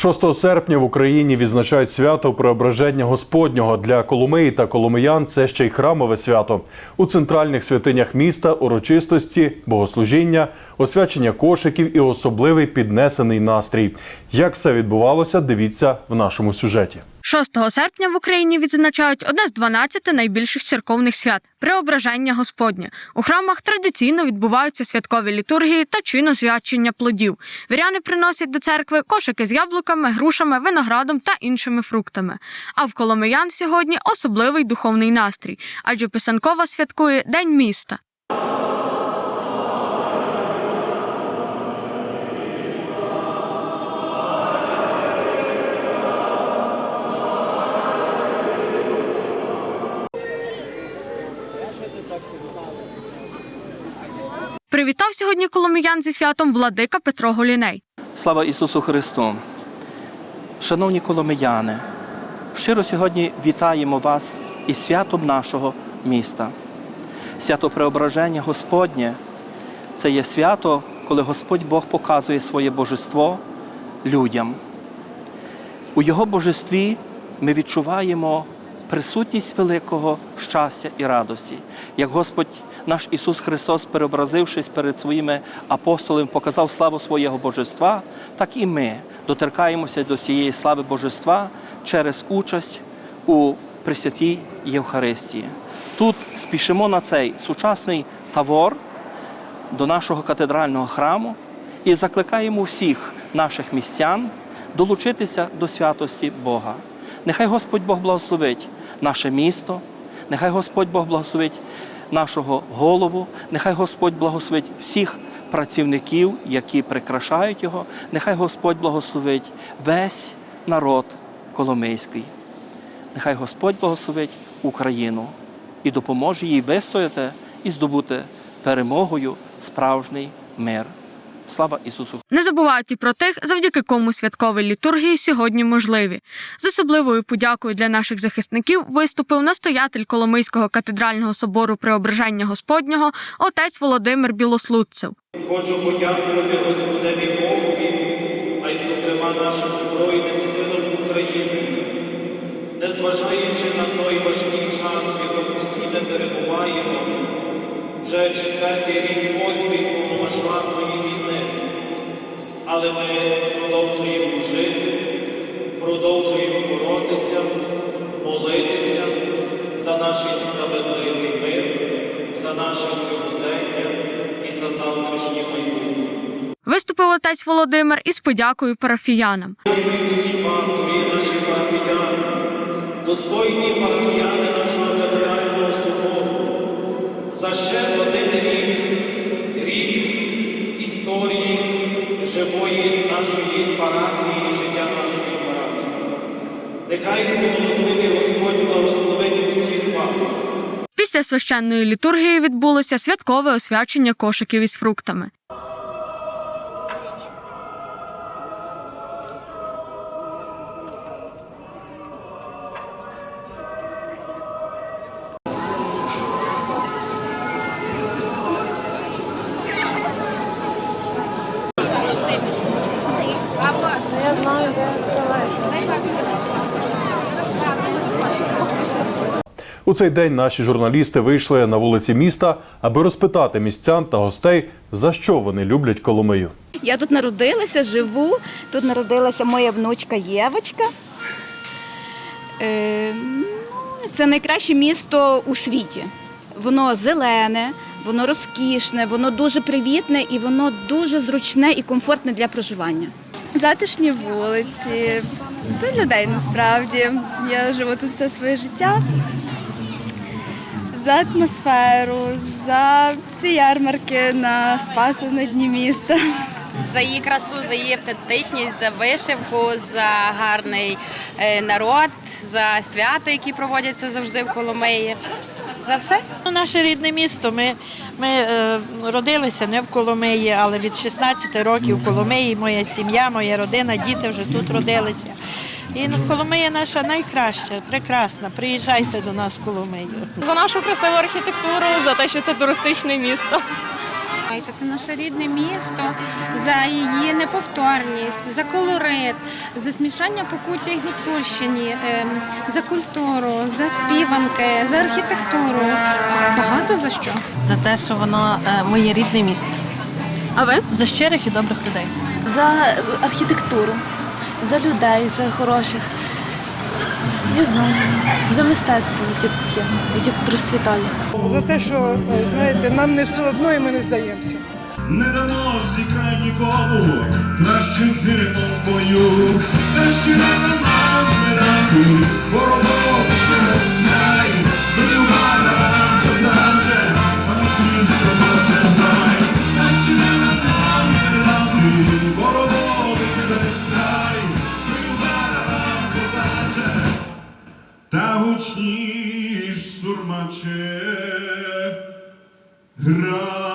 6 серпня в Україні відзначають свято Преображення Господнього для Коломиї та Коломиян. Це ще й храмове свято. У центральних святинях міста урочистості, богослужіння, освячення кошиків і особливий піднесений настрій. Як все відбувалося, дивіться в нашому сюжеті. 6 серпня в Україні відзначають одне з 12 найбільших церковних свят Преображення Господнє. У храмах традиційно відбуваються святкові літургії та чиносвячення плодів. Віряни приносять до церкви кошики з яблуками, грушами, виноградом та іншими фруктами. А в Коломиян сьогодні особливий духовний настрій, адже Писанкова святкує День міста. Привітав сьогодні коломиян зі святом владика Петро Голіней. Слава Ісусу Христу! Шановні коломияни, щиро сьогодні вітаємо вас із святом нашого міста. Свято Преображення Господнє це є свято, коли Господь Бог показує своє божество людям. У Його божестві ми відчуваємо присутність великого щастя і радості, як Господь наш Ісус Христос, переобразившись перед своїми апостолами, показав славу свого божества, так і ми доторкаємося до цієї слави божества через участь у Пресвятій Євхаристії. Тут спішимо на цей сучасний тавор до нашого катедрального храму і закликаємо всіх наших містян долучитися до святості Бога. Нехай Господь Бог благословить наше місто, нехай Господь Бог благословить нашого голову, нехай Господь благословить всіх працівників, які прикрашають його, нехай Господь благословить весь народ Коломийський. Нехай Господь благословить Україну і допоможе їй вистояти і здобути перемогою справжній мир. Слава Ісусу! Не забувають і про тих, завдяки кому святкові літургії сьогодні можливі. З особливою подякою для наших захисників виступив настоятель Коломийського катедрального собору Преображення Господнього отець Володимир Білослудцев. Хочу подякувати Господеві Богові, а й зокрема нашим Збройним силам України. Незважаючи на той важкий час, в якому всі ми перебуваємо, вже четвертий рік поспіль але ми продовжуємо жити, продовжуємо боротися, молитися за наш справедливий мир, за наше сьогодення і за завтрашнє майбутнє. Виступив отець Володимир із подякою парафіянам. Всім вам, наші парафіяни, достойні парафіяни нашого катедрального собору, за ще один Після священної літургії відбулося святкове освячення кошиків із фруктами. У цей день наші журналісти вийшли на вулиці міста, аби розпитати містян та гостей, за що вони люблять Коломию. Я тут народилася, живу. Тут народилася моя внучка Євочка. Е, ну, Це найкраще місто у світі. Воно зелене, воно розкішне, воно дуже привітне і воно дуже зручне і комфортне для проживання. Затишні вулиці. Це людей насправді. Я живу тут все своє життя. За атмосферу, за ці ярмарки на спаси на дні міста. за її красу, за її автентичність, за вишивку, за гарний е, народ, за свята, які проводяться завжди в Коломиї. За все. Ну, Наше рідне місто. Ми, ми е, родилися не в Коломиї, але від 16 років в Коломиї. Моя сім'я, моя родина, діти вже тут родилися. І ну, Коломия наша найкраща, прекрасна. Приїжджайте до нас в Коломию. За нашу красиву архітектуру, за те, що це туристичне місто. Це наше рідне місто за її неповторність, за колорит, за смішання покуття й гуцульщині, ем, за культуру, за співанки, за архітектуру. Багато за що. за те, що воно е, моє рідне місто. А ви? За щирих і добрих людей. За архітектуру, за людей, за хороших. Я знаю, за мистецтво, яке тут є, яке тут розцвітає. За те, що е, знаєте, нам не все одно і ми не здаємося. Не дамо зікрай нікому, краще зірком бою, краще рано нам не ворогом Сурмач, ніж сурмаче, грає.